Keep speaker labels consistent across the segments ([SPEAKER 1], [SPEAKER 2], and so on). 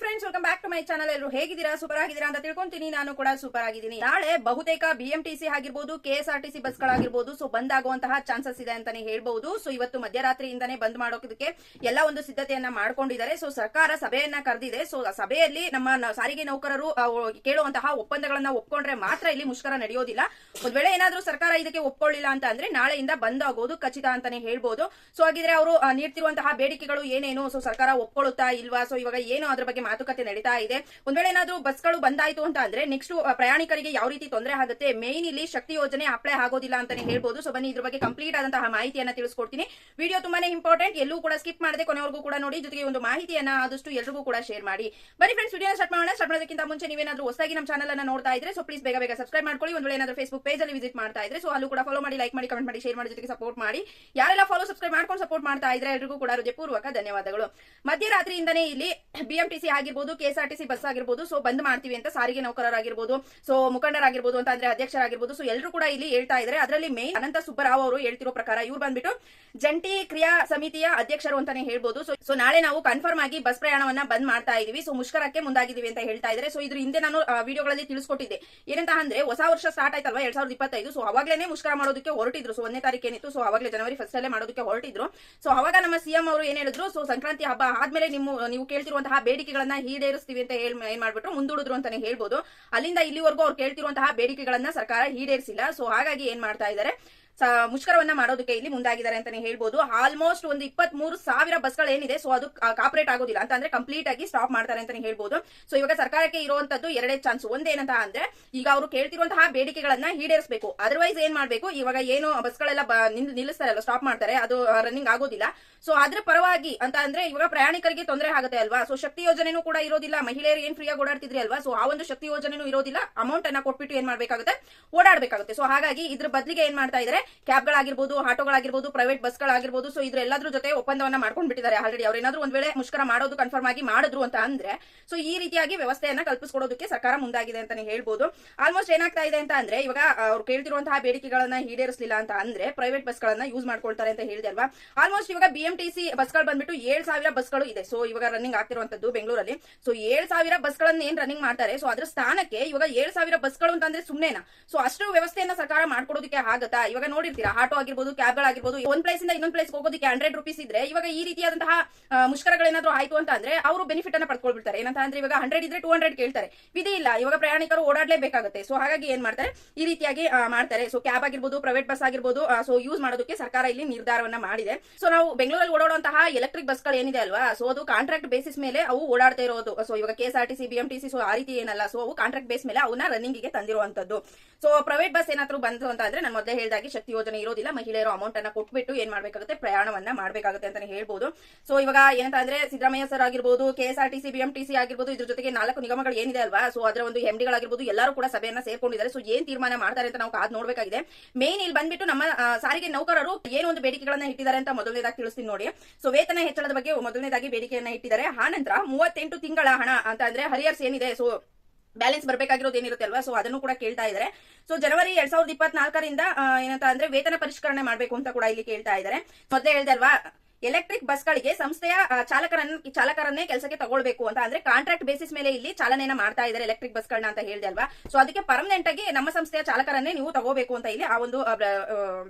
[SPEAKER 1] Friends welcome back to my channel ಎಲ್ಲರೂ ಹೇಗಿದ್ದೀರಾ? Super ಆಗಿದ್ದೀರಾ ಅಂತ ತಿಳ್ಕೊಂತೀನಿ. ನಾನು ಕೂಡ ಸೂಪರ್ ಆಗಿದ್ದೀನಿ. ನಾಳೆ ಬಹುತೇಕ ಬಿಎಂಟಿಸಿ ಆಗಿರ್ಬೋದು ಕೆಎಸ್ಆರ್ಟಿಸಿ ಬಸ್ಗಳಾಗಿರ್ಬೋದು ಸೊ ಬಂದ್ ಆಗುವಂತಹ ಚಾನ್ಸಸ್ ಇದೆ ಅಂತಾನೆ ಹೇಳ್ಬಹುದು. ಸೊ ಇವತ್ತು ಮಧ್ಯರಾತ್ರಿಯಿಂದನೇ ಬಂದ್ ಮಾಡೋದಕ್ಕೆ ಎಲ್ಲ ಒಂದು ಸಿದ್ಧತೆಯನ್ನ ಮಾಡ್ಕೊಂಡಿದ್ದಾರೆ. ಸೊ ಸರ್ಕಾರ ಸಭೆಯನ್ನ ಕರೆದಿದೆ. ಸೊ ಸಭೆಯಲ್ಲಿ ನಮ್ಮ ಸಾರಿಗೆ ನೌಕರರು ಕೇಳುವಂತಹ ಒಪ್ಪಂದಗಳನ್ನ ಒಪ್ಕೊಂಡ್ರೆ ಮಾತ್ರ ಇಲ್ಲಿ ಮುಷ್ಕರ ನಡೆಯೋದಿಲ್ಲ. ಒಂದ್ ವೇಳೆ ಏನಾದ್ರೂ ಸರ್ಕಾರ ಇದಕ್ಕೆ ಒಪ್ಕೊಳ್ಳಿಲ್ಲ ಅಂತ ಅಂದ್ರೆ ನಾಳೆಯಿಂದ ಬಂದ್ ಆಗೋದು ಖಚಿತ ಅಂತಾನೆ ಹೇಳ್ಬಹುದು ಸೊ ಹಾಗಿದ್ರೆ ಅವರು ನೀಡ್ತಿರುವಂತಹ ಬೇಡಿಕೆಗಳು ಏನೇನು? ಸೊ ಸರ್ಕಾರ ಒಪ್ಕೊಳ್ಳುತ್ತಾ ಇಲ್ವಾ? ಸೊ ಇವಾಗ ಏನು ಅದ್ರ ಬಗ್ಗೆ ಮಾತುಕತೆ ನಡೀತಾ ಇದೆ. ಒಂದ್ ವೇಳೆ ಏನಾದ್ರೂ ಬಸ್ಗಳು ಬಂದಾಯ್ತು ಅಂತ ಅಂದ್ರೆ ನೆಕ್ಸ್ಟ್ ಪ್ರಯಾಣಿಕರಿಗೆ ಯಾವ ರೀತಿ ತೊಂದರೆ ಆಗುತ್ತೆ? ಮೇನ್ ಇಲ್ಲಿ ಶಕ್ತಿ ಯೋಜನೆ ಅಪ್ಲೈ ಆಗೋದಿಲ್ಲ ಅಂತಾನೆ ಹೇಳ್ಬೋದು. ಸೊ ಬನ್ನಿ, ಇದ್ರ ಬಗ್ಗೆ ಕಂಪ್ಲೀಟ್ ಆದಂತಹ ಮಾಹಿತಿಯನ್ನ ತಿಳಿಸ್ಕೊಡ್ತೀನಿ. ವಿಡಿಯೋ ತುಂಬಾನೇ ಇಂಪಾರ್ಟೆಂಟ್ ಎಲ್ಲೂ ಕೂಡ ಸ್ಕಿಪ್ ಮಾಡದೆ ಕೊನೆವರೆಗೂ ಕೂಡ ನೋಡಿ. ಜೊತೆಗೆ ಒಂದು ಮಾಹಿತಿಯನ್ನ ಆದಷ್ಟು ಎಲ್ರಿಗೂ ಕೂಡ ಶೇರ್ ಮಾಡಿ. ಬನ್ನಿ ಫ್ರೆಂಡ್ಸ್ ವಿಡಿಯೋ ಸ್ಟಾರ್ಟ್ ಮಾಡೋಣ. ಸ್ಟಾರ್ಟ್ ಮಾಡೋದಕ್ಕಿಂತ ಮುಂಚೆ ನೀವೇನಾದ್ರೂ ಹೊಸದಾಗಿ ನಮ್ಮ ಚಾನಲ್ ಅನ್ನ ನೋಡ್ತಾ ಇದ್ರೆ ಸೊ ಪ್ಲೀಸ್ ಬೇಗ ಬೇಗ ಸಬ್ಸ್ಕ್ರೈಬ್ ಮಾಡ್ಕೊಳ್ಳಿ. ಒಂದು ವೇಳೆ ಏನಾದ್ರೂ ಫೇಸ್ಬುಕ್ ಪೇಜ್ ಅಲ್ಲಿ ವಿಸಿಟ್ ಮಾಡ್ತಾ ಇದ್ರೆ ಸೊ ಅಲ್ಲೂ ಕೂಡ ಫಾಲೋ ಮಾಡಿ ಲೈಕ್ ಮಾಡಿ ಕಮೆಂಟ್ ಮಾಡಿ ಶೇರ್ ಮಾಡಿ, ಜೊತೆಗೆ ಸಪೋರ್ಟ್ ಮಾಡಿ. ಯಾರೆಲ್ಲ ಫಾಲೋ ಸಬ್ಸ್ಕ್ರೈಬ್ ಮಾಡ್ಕೊಂಡು ಸಪೋರ್ಟ್ ಮಾಡ್ತಾ ಇದ್ರೆ ಎಲ್ರಿಗೂ ಕೂಡ ಹೃದಯಪೂರ್ವಕ ಧನ್ಯವಾದಗಳು. ಮಧ್ಯರಾತ್ರಿಯಿಂದನೇ ಇಲ್ಲಿ ಬಿಎಂಟಿಸಿ ಆಗಿರ್ಬೋದು, ಕೆಎಸ್ಆರ್ಟಿಸಿ ಬಸ್ ಆಗಿರ್ಬೋದು ಸೊ ಬಂದ್ ಮಾಡ್ತೀವಿ ಅಂತ ಸಾರಿಗೆ ನೌಕರರಾಗಿರ್ಬೋದು ಸೊ ಮುಖಂಡರಾಗಿರ್ಬೋದು ಅಂತ ಅಂದ್ರೆ ಅಧ್ಯಕ್ಷರಾಗಿರ್ಬೋದು ಸೊ ಎಲ್ಲರೂ ಕೂಡ ಇಲ್ಲಿ ಹೇಳ್ತಾ ಇದ್ದಾರೆ ಅದರಲ್ಲಿ ಮೇನ್ ಅನಂತ ಸುಬ್ಬರಾವ್ ಅವರು ಹೇಳ್ತಿರೋ ಪ್ರಕಾರ ಇವ್ರು ಬಂದ್ಬಿಟ್ಟು ಜಂಟಿ ಕ್ರಿಯಾ ಸಮಿತಿಯ ಅಧ್ಯಕ್ಷರು ಅಂತಾನೆ ಹೇಳ್ಬೋದು. ಸೊ ನಾಳೆ ನಾವು ಕನ್ಫರ್ಮ್ ಆಗಿ ಬಸ್ ಪ್ರಯಾಣವನ್ನ ಬಂದ್ ಮಾಡ್ತಾ ಇದೀವಿ. ಸೊ ಮುಷ್ಕರಕ್ಕೆ ಮುಂದಾಗಿದ್ದೀವಿ ಅಂತ ಹೇಳ್ತಾ ಇದ್ದಾರೆ ಸೊ ಇದ್ರ ಹಿಂದೆ ನಾನು ವಿಡಿಯೋಗಳಲ್ಲಿ ತಿಳಿಸ್ಕೊಟ್ಟಿದ್ದೆ. ಏನಂತ ಅಂದ್ರೆ ಹೊಸ ವರ್ಷ ಸ್ಟಾರ್ಟ್ ಆಯ್ತಲ್ವಾ ಎರಡ್ ಸಾವಿರದ ಇಪ್ಪತ್ತೈದು? ಸೊ ಅವಾಗಲೇ ಮುಷ್ಕರ ಮಾಡೋದಕ್ಕೆ ಹೊರಟಿದ್ರು. ಸೊ ಒಂದೇ ತಾರೀಕು ಏನಿತ್ತು ಸೊ ಅವಾಗಲೇ ಜನವರಿ ಫಸ್ಟ್ ಅಲ್ಲೇ ಮಾಡೋದಕ್ಕೆ ಹೊರಟಿದ್ರು. ಸೊ ಅವಾಗ ನಮ್ಮ ಸಿಎಂ ಅವರು ಏನ್ ಹೇಳಿದ್ರು? ಸೊ ಸಂಕ್ರಾಂತಿ ಹಬ್ಬ ಆದ್ಮೇಲೆ ನಿಮ್ಮ, ನೀವು ಕೇಳ್ತಿರುವಂತಹ ಬೇಡಿಕೆಗಳನ್ನ ಈಡೇರಿಸ್ತೀವಿ ಅಂತ ಹೇಳಿ ಏನ್ ಮಾಡ್ಬಿಟ್ರು? ಮುಂದೂಡಿದ್ರು ಅಂತಾನೆ ಹೇಳ್ಬೋದು. ಅಲ್ಲಿಂದ ಇಲ್ಲಿವರೆಗೂ ಅವ್ರು ಕೇಳ್ತಿರುವಂತಹ ಬೇಡಿಕೆಗಳನ್ನ ಸರ್ಕಾರ ಈಡೇರಿಸಿಲ್ಲ. ಸೊ ಹಾಗಾಗಿ ಏನ್ ಮಾಡ್ತಾ ಇದ್ದಾರೆ? ಮುಷ್ಕರವನ್ನ ಮಾಡೋದಕ್ಕೆ ಇಲ್ಲಿ ಮುಂದಾಗಿದ್ದಾರೆ ಅಂತಾನೆ ಹೇಳ್ಬೋದು. ಆಲ್ಮೋಸ್ಟ್ ಒಂದು ಇಪ್ಪತ್ತ್ ಮೂರು ಸಾವಿರ ಬಸ್ಗಳು ಏನಿದೆ ಸೊ ಅದು ಕಾಪರೇಟ್ ಆಗೋದಿಲ್ಲ. ಅಂತ ಅಂದ್ರೆ ಕಂಪ್ಲೀಟ್ ಆಗಿ ಸ್ಟಾಪ್ ಮಾಡ್ತಾರೆ ಅಂತಾನೆ ಹೇಳ್ಬೋದು. ಸೊ ಇವಾಗ ಸರ್ಕಾರಕ್ಕೆ ಇರುವಂತದ್ದು ಎರಡೇ ಚಾನ್ಸ್ ಒಂದೇನಂತ ಅಂದ್ರೆ, ಈಗ ಅವರು ಕೇಳ್ತಿರುವಂತಹ ಬೇಡಿಕೆಗಳನ್ನ ಈಡೇರಿಸಬೇಕು. ಅದರ್ವೈಸ್ ಏನ್ ಮಾಡ್ಬೇಕು? ಇವಾಗ ಏನು ಬಸ್ಗಳೆಲ್ಲ ನಿಲ್ಲಿಸ್ತಾರಲ್ಲ ಸ್ಟಾಪ್ ಮಾಡ್ತಾರೆ. ಅದು ರನ್ನಿಂಗ್ ಆಗೋದಿಲ್ಲ. ಸೊ ಅದ್ರ ಪರವಾಗಿ ಅಂತ ಅಂದ್ರೆ, ಇವಾಗ ಪ್ರಯಾಣಿಕರಿಗೆ ತೊಂದರೆ ಆಗುತ್ತೆ ಅಲ್ವಾ? ಸೊ ಶಕ್ತಿ ಯೋಜನೆನೂ ಕೂಡ ಇರೋದಿಲ್ಲ. ಮಹಿಳೆಯರು ಏನ್ ಫ್ರೀಯಾಗಿ ಓಡಾಡ್ತಿದ್ರಿ ಅಲ್ವಾ? ಸೊ ಆ ಒಂದು ಶಕ್ತಿ ಯೋಜನೆನೂ ಇರೋದಿಲ್ಲ. ಅಮೌಂಟ್ ಅನ್ನ ಕೊಟ್ಬಿಟ್ಟು ಏನ್ ಮಾಡ್ಬೇಕಾಗುತ್ತೆ? ಓಡಾಡಬೇಕಾಗುತ್ತೆ. ಸೊ ಹಾಗಾಗಿ ಇದ್ರ ಬದಲಿಗೆ ಏನ್ ಮಾಡ್ತಾ ಇದ್ದಾರೆ ಕ್ಯಾಬ್ಗಳಾಗಿರ್ಬೋದು, ಆಟೋಗಳಾಗಿರ್ಬೋದು ಪ್ರೈವೇಟ್ ಬಸ್ಗಳಾಗಿರ್ಬೋದು ಸೊ ಇದ್ರ ಎಲ್ಲದ್ರ ಜೊತೆ ಒಪ್ಪಂದವನ್ನ ಮಾಡ್ಕೊಂಡ್ ಬಿಟ್ಟಿದ್ದಾರೆ ಆಲ್ರೆಡಿ ಅವ್ರೇನಾದ್ರೂ ಒಂದ್ ವೇಳೆ ಮುಷ್ಕರ ಮಾಡೋದು ಕನ್ಫರ್ಮ್ ಆಗಿ ಮಾಡಿದ್ರು ಅಂತ ಅಂದ್ರೆ ಸೊ ಈ ರೀತಿಯಾಗಿ ವ್ಯವಸ್ಥೆಯನ್ನ ಕಲ್ಪಿಸ್ಕೊಡೋದಕ್ಕೆ ಸರ್ಕಾರ ಮುಂದಾಗಿದೆ ಅಂತಾನೆ ಹೇಳ್ಬೋದು. ಆಲ್ಮೋಸ್ಟ್ ಏನಾಗ್ತಾ ಇದೆ ಅಂತ ಅಂದ್ರೆ, ಇವಾಗ ಅವ್ರು ಕೇಳ್ತಿರುವಂತಹ ಬೇಡಿಕೆಗಳನ್ನ ಈಡೇರಿಸಲಿಲ್ಲ ಅಂತ ಅಂದ್ರೆ ಪ್ರೈವೇಟ್ ಬಸ್ಗಳನ್ನ ಯೂಸ್ ಮಾಡ್ಕೊಳ್ತಾರೆ ಅಂತ ಹೇಳಿದೆ ಅಲ್ವಾ ಆಲ್ಮೋಸ್ಟ್ ಇವಾಗ ಬಿಎಂಟಿಸಿ ಬಸ್ಗಳು ಬಂದ್ಬಿಟ್ಟು ಏಳ್ ಸಾವಿರ ಬಸ್ಗಳು ಇದೆ. ಸೊ ಇವಾಗ ರನ್ನಿಂಗ್ ಆಗ್ತಿರುವಂತದ್ದು ಬೆಂಗಳೂರಲ್ಲಿ. ಸೊ ಏಳ್ ಸಾವಿರ ಬಸ್ಗಳನ್ನ ಏನ್ ರನ್ನಿಂಗ್ ಮಾಡ್ತಾರೆ? ಸೊ ಅದ್ರ ಸ್ಥಾನಕ್ಕೆ ಇವಾಗ ಏಳ್ ಸಾವಿರ ಬಸ್ಗಳು ಅಂತಂದ್ರೆ ಸುಮ್ನೆನಾ. ಸೊ ಅಷ್ಟು ವ್ಯವಸ್ಥೆಯನ್ನ ಸರ್ಕಾರ ಮಾಡ್ಕೊಡೋದಕ್ಕೆ ಆಗತ್ತಾ? ಇವಾಗ ನೋಡಿರ್ತೀರಾ? ಆಟೋ ಆಗಿರ್ಬೋದು ಕ್ಯಾಬ್ಗಳಾಗಿರ್ಬೋದು ಒಂದ್ ಪ್ಲೇಸ್ ಇಂದ ಇನ್ನೊಂದ್ ಪ್ಲೇಸ್ ಹೋಗೋದಕ್ಕೆ ಹಂಡ್ರೆಡ್ ರುಪೀಸ್ ಇದ್ರೆ ಇವಾಗ ಈ ರೀತಿಯಾದಂತಹ ಮುಷ್ಕರಗಳೇನಾದ್ರು ಆಯ್ತು ಅಂತ ಅಂದ್ರೆ ಅವರು ಬೆನಿಫಿಟ್ ಅನ್ನ ಪಡ್ಕೊಳ್ಬಿಡ್ತಾರೆ. ಏನಂತ ಅಂದ್ರೆ ಇವಾಗ ಹಂಡ್ರೆಡ್ ಇದ್ರೆ ಟೂ ಹಂಡ್ರೆಡ್ ಕೇಳ್ತಾರೆ. ವಿಧಿ ಇಲ್ಲ. ಇವಾಗ ಪ್ರಯಾಣಿಕರು ಓಡಾಡ್ಲೇಬೇಕಾಗುತ್ತೆ. ಸೊ ಹಾಗಾಗಿ ಏನ್ ಮಾಡ್ತಾರೆ? ಈ ರೀತಿಯಾಗಿ ಮಾಡ್ತಾರೆ. ಸೊ ಕ್ಯಾಬ್ ಆಗಿರ್ಬೋದು ಪ್ರೈವೇಟ್ ಬಸ್ ಆಗಿರ್ಬೋದು ಸೊ ಯೂಸ್ ಮಾಡೋದಕ್ಕೆ ಸರ್ಕಾರ ಇಲ್ಲಿ ನಿರ್ಧಾರವನ್ನ ಮಾಡಿದೆ. ಸೊ ನಾವು ಬೆಂಗಳೂರಲ್ಲಿ ಓಡಾಡುವಂತಹ ಎಲೆಕ್ಟ್ರಿಕ್ ಬಸ್ಗಳು ಏನಿದೆ ಅಲ್ವಾ? ಸೊ ಅದು ಕಾಂಟ್ರಾಕ್ಟ್ ಬೇಸಿಸ್ ಮೇಲೆ ಅವು ಓಡಾಡ್ತಾ ಇರೋದು. ಸೊ ಇವಾಗ ಕೆಎಸ್ಆರ್ಟಿಸಿ ಬಿಎಂಟಿಸಿ ಸೊ ಆ ರೀತಿ ಏನಲ್ಲ. ಸೊ ಅವು ಕಾಂಟ್ರಾಕ್ಟ್ ಬೇಸ್ ಮೇಲೆ ಅವನ್ನ ರನ್ನಿಂಗ್ಗೆ ತಂದಿರುವಂತದ್ದು ಸೊ ಪ್ರೈವೇಟ್ ಬಸ್ ಏನಾದ್ರು ಬಂತು ಅಂತ ಅಂದ್ರೆ ನಾನು ಮೊದಲೇ ಹೇಳಿದಾಗ ಶಕ್ತಿ ಯೋಜನೆ ಇರೋದಿಲ್ಲ. ಮಹಿಳೆಯರು ಅಮೌಂಟ್ ಅನ್ನ ಕೊಟ್ಬಿಟ್ಟು ಏನ್ ಮಾಡ್ಬೇಕಾಗುತ್ತೆ? ಪ್ರಯಾಣವನ್ನ ಮಾಡ್ಬೇಕಾಗುತ್ತೆ ಅಂತಾನೆ ಹೇಳ್ಬೋದು. ಸೊ ಇವಾಗ ಏನಂತ ಅಂದ್ರೆ ಸಿದ್ದರಾಮಯ್ಯ ಸರ್ ಆಗಿರ್ಬೋದು ಕೆಎಸ್ಆರ್ಟಿಸಿ ಬಿಎಂಟಿಸಿ ಆಗಿರ್ಬೋದು, ಇದ್ರ ಜೊತೆಗೆ ನಾಲ್ಕು ನಿಗಮಗಳು ಏನಿದೆ ಅಲ್ವಾ? ಸೊ ಅದರ ಒಂದು ಎಂಡಿಗಳಾಗಿರ್ಬೋದು ಎಲ್ಲರೂ ಕೂಡ ಸಭೆಯನ್ನ ಸೇರ್ಕೊಂಡಿದ್ದಾರೆ. ಸೊ ಏನ್ ತೀರ್ಮಾನ ಮಾಡ್ತಾರೆ ಅಂತ ನಾವು ಕಾದ್ ನೋಡ್ಬೇಕಾಗಿದೆ. ಮೇನ್ ಇಲ್ಲಿ ಬಂದ್ಬಿಟ್ಟು ನಮ್ಮ ಸಾರಿಗೆ ನೌಕರರು ಏನು ಒಂದು ಬೇಡಿಕೆಗಳನ್ನ ಇಟ್ಟಿದ್ದಾರೆ ಅಂತ ಮೊದಲನೇದಾಗಿ ತಿಳಿಸ್ತೀನಿ ನೋಡಿ. ಸೊ ವೇತನ ಹೆಚ್ಚಳದ ಬಗ್ಗೆ ಮೊದಲನೇದಾಗಿ ಬೇಡಿಕೆಯನ್ನ ಇಟ್ಟಿದ್ದಾರೆ. ಆ ನಂತರ ಮೂವತ್ತೆಂಟು ತಿಂಗಳ ಹಣ ಅಂತ ಅಂದ್ರೆ ಹರಿಯರ್ಸ್ ಏನಿದೆ? ಸೊ ಬ್ಯಾಲೆನ್ಸ್ ಬರಬೇಕಾಗಿರೋದು ಏನಿರುತ್ತೆ ಅಲ್ವಾ? ಸೊ ಅದನ್ನು ಕೂಡ ಕೇಳ್ತಾ ಇದ್ದಾರೆ. ಸೊ ಜನವರಿ ಎರಡ್ ಸಾವಿರದ ಇಪ್ಪತ್ನಾಲ್ಕರಿಂದ ಏನಂತ ಅಂದ್ರೆ ವೇತನ ಪರಿಷ್ಕರಣೆ ಮಾಡಬೇಕು ಅಂತ ಕೂಡ ಇಲ್ಲಿ ಕೇಳ್ತಾ ಇದ್ದಾರೆ. ಮೊದಲೇ ಹೇಳ್ದೆ ಅಲ್ವಾ ಎಲೆಕ್ಟ್ರಿಕ್ ಬಸ್ಗಳಿಗೆ ಸಂಸ್ಥೆಯ ಆ, ಚಾಲಕರನ್ನ ಚಾಲಕರನ್ನೇ ಕೆಲಸಕ್ಕೆ ತಗೊಳ್ಬೇಕು ಅಂತ ಅಂದ್ರೆ ಕಾಂಟ್ರಾಕ್ಟ್ ಬೇಸಿಸ್ ಮೇಲೆ ಇಲ್ಲಿ ಚಾಲನೆಯನ್ನ ಮಾಡ್ತಾ ಇದ್ದಾರೆ ಎಲೆಕ್ಟ್ರಿಕ್ ಬಸ್ಗಳನ್ನ ಅಂತ ಹೇಳಿದೆ ಅಲ್ವಾ? ಸೊ ಅದಕ್ಕೆ ಪರ್ಮನೆಂಟ್ ಆಗಿ ನಮ್ಮ ಸಂಸ್ಥೆಯ ಚಾಲಕರನ್ನೇ ನೀವು ತಗೋಬೇಕು ಅಂತ ಇಲ್ಲಿ ಆ ಒಂದು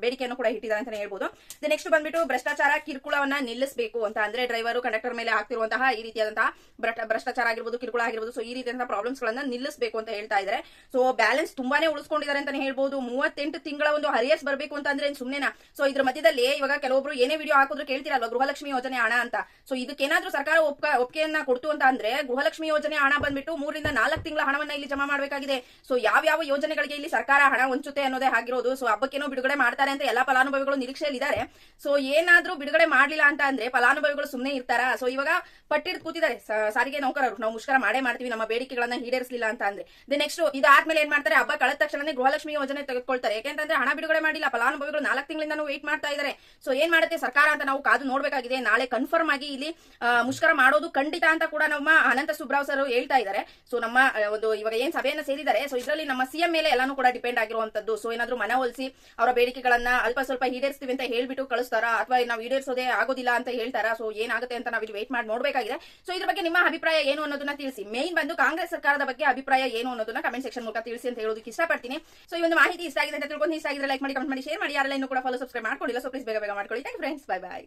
[SPEAKER 1] ಬೇಡಿಕೆಯನ್ನು ಕೂಡ ಇಟ್ಟಿದ್ದಾರೆ ಅಂತ ಹೇಳ್ಬೋದು. ನೆಕ್ಸ್ಟ್ ಬಂದ್ಬಿಟ್ಟು ಭ್ರಷ್ಟಾಚಾರ ಕಿರುಕುಳವನ್ನ ನಿಲ್ಲಿಸಬೇಕು ಅಂತ ಅಂದ್ರೆ ಡ್ರೈವರು ಕಂಡಕ್ಟರ್ ಮೇಲೆ ಆಗ್ತಿರುವಂತಹ ಈ ರೀತಿಯಾದಂತಹ ಭ್ರಷ್ಟ- ಭ್ರಷ್ಟಾಚಾರ ಆಗಿರ್ಬೋದು ಕಿರುಕುಳ ಆಗಿರ್ಬೋದು ಸೊ ಈ ರೀತಿಯಾದಂತಹ ಪ್ರಾಬ್ಲಮ್ಸ್ ಗಳನ್ನ ನಿಲ್ಲಿಸಬೇಕು ಅಂತ ಹೇಳ್ತಾ ಇದ್ದಾರೆ ಸೊ ಬ್ಯಾಲೆನ್ಸ್ ತುಂಬಾನೇ ಉಳಿಸ್ಕೊಂಡಿದ್ದಾರೆ ಅಂತಾನೆ ಹೇಳ್ಬೋದು. ಮೂವತ್ತೆಂಟು ತಿಂಗಳ ಒಂದು ಹರಿಯರ್ಸ್ ಬರಬೇಕು ಅಂತ ಅಂದ್ರೆ ಸುಮ್ಮನೆ ಸೊ ಇದ್ರ ಮಧ್ಯದಲ್ಲಿ ಇವಾಗ ಕೆಲವೊಬ್ರು ಏನೇ ವಿಡಿಯೋ ಹಾಕಿದ್ರು ಕೇಳ್ತಿರಲ್ವಾ ಗೃಹಲಕ್ಷ್ಮಿ ಯೋಜನೆ ಹಣ ಅಂತ. ಸೊ ಇದಕ್ಕೇನಾದ್ರೂ ಸರ್ಕಾರ ಒಪ್ಕ ಒಪ್ಪಿಗೆಯನ್ನ ಕೊಡ್ತು ಅಂತ ಅಂದ್ರೆ ಗೃಹಲಕ್ಷ್ಮಿ ಯೋಜನೆ ಹಣ ಬಂದ್ಬಿಟ್ಟು ಮೂರರಿಂದ ನಾಲ್ಕು ತಿಂಗಳ ಹಣವನ್ನ ಇಲ್ಲಿ ಜಮಾ ಮಾಡಬೇಕಾಗಿದೆ. ಸೊ ಯಾವ ಯಾವ ಯೋಜನೆಗಳಿಗೆ ಇಲ್ಲಿ ಸರ್ಕಾರ ಹಣ ಹಂಚುತ್ತೆ ಅನ್ನೋದೇ ಆಗಿರೋದು. ಸೊ ಹಬ್ಬಕ್ಕೇನೋ ಬಿಡುಗಡೆ ಮಾಡ್ತಾರೆ ಅಂತ ಎಲ್ಲಾ ಫಲಾನುಭವಿಗಳು ನಿರೀಕ್ಷೆಯಲ್ಲಿದ್ದಾರೆ. ಸೊ ಏನಾದ್ರೂ ಬಿಡುಗಡೆ ಮಾಡ್ಲಿಲ್ಲ ಅಂತ ಅಂದ್ರೆ ಫಲಾನುಭವಿಗಳು ಸುಮ್ಮನೆ ಇರ್ತಾರ? ಸೊ ಇವಾಗ ಪಟ್ಟಿಡ್ ಕೂತಿದ್ದಾರೆ. ಸಾರಿಗೆ ನೌಕರರು. ನಾವು ಮುಷ್ಕರ ಮಾಡೇ ಮಾಡ್ತೀವಿ, ನಮ್ಮ ಬೇಡಿಕೆಗಳನ್ನ ಈಡೇರಿಸಲಿಲ್ಲ ಅಂತ ಅಂದ್ರೆ. ನೆಕ್ಸ್ಟ್ ಇದಾದ್ಮೇಲೆ ಏನ್ ಮಾಡ್ತಾರೆ? ಹಬ್ಬ ಕಳೆದ ತಕ್ಷಣ ಗೃಹಲಕ್ಷ್ಮಿ ಯೋಜನೆ ತೆಗೆದುಕೊಳ್ತಾರೆ. ಯಾಕೆಂತಂದ್ರೆ ಹಣ ಬಿಡುಗಡೆ ಮಾಡಿಲ್ಲ. ಫಲಾನುಭವಿಗಳು ನಾಲ್ಕು ತಿಂಗಳಿಂದ ವೇಟ್ ಮಾಡ್ತಾ ಇದ್ದಾರೆ. ಸೊ ಏನ್ ಮಾಡುತ್ತೆ ಸರ್ಕಾರ ಅಂತ ನಾವು ಕಾದು ನೋಡ್ಬೇಕಾಗಿದೆ. ನಾಳೆ ಕನ್ಫರ್ಮ್ ಆಗಿ ಇಲ್ಲಿ ಮುಷ್ಕರ ಮಾಡೋದು ಖಂಡಿತ ಅಂತ ಕೂಡ ನಮ್ಮ ಅನಂತ ಸುಬ್ರಾವ್ ಸರ್ ಹೇಳ್ತಾ ಇದ್ದಾರೆ. ಸೊ ನಮ್ಮ ಒಂದು ಇವಾಗ ಏನ್ ಸಭೆಯನ್ನ ಸೇರಿದ್ದಾರೆ ಸೊ ಇದರಲ್ಲಿ ನಮ್ಮ ಸಿಎಂ ಮೇಲೆ ಎಲ್ಲಾನು ಕೂಡ ಡಿಪೆಂಡ್ ಆಗಿರುವಂತದ್ದು. ಸೊ ಏನಾದ್ರೂ ಒಲಿಸಿ ಅವರ ಬೇಡಿಕೆಗಳನ್ನ ಅಲ್ಪ ಸ್ವಲ್ಪ ಈಡೇರಿಸ್ತೀವಿ ಅಂತ ಹೇಳ್ಬಿಟ್ಟು ಕಳಿಸ್ತಾರಾ? ಅಥವಾ ನಾವು ಈಡೇರಿಸೋದೇ ಆಗೋದಿಲ್ಲ ಅಂತ ಹೇಳ್ತಾರಾ? ಸೊ ಏನಾಗುತ್ತೆ ಅಂತ ನಾವು ಇಲ್ಲಿ ವೇಟ್ ಮಾಡಿ ನೋಡಬೇಕಾಗಿದೆ. ಸೊ ಇದ್ರ ಬಗ್ಗೆ ನಿಮ್ಮ ಅಭಿಪ್ರಾಯ ಏನು ಅನ್ನೋದನ್ನ ತಿಳಿಸಿ. ಮೇನ್ ಬಂದು ಕಾಂಗ್ರೆಸ್ ಸರ್ಕಾರದ ಬಗ್ಗೆ ಅಭಿಪ್ರಾಯ ಏನು ಅನ್ನೋದನ್ನ ಕಮೆಂಟ್ ಸೆಕ್ಷನ್ ಮೂಲಕ ತಿಳಿಸಿ ಅಂತ ಹೇಳೋದಕ್ಕೆ ಇಷ್ಟಪಡ್ತೀನಿ. ಸೊ ಈ ಒಂದು ಮಾಹಿತಿ ಇಷ್ಟ ಆಗಿದೆ ಅಂತ ತಿಳ್ಕೊಂಡು ಇಷ್ಟ ಆಗಿದ್ರೆ ಲೈಕ್ ಮಾಡಿ ಕಮೆಂಟ್ ಮಾಡಿ ಶೇರ್ ಮಾಡಿ. ಯಾರೆಲ್ಲ ಇನ್ನೂ ಕೂಡ ಫಾಲೋ ಸಬ್ಸ್ಕ್ರೈಬ್ ಮಾಡ್ಕೊಂಡಿಲ್ಲ ಸೊ ಪ್ಲೀಸ್ ಬೇಗ ಬೇಗ ಮಾಡ್ಕೊಳ್ಳಿ. Friends bye bye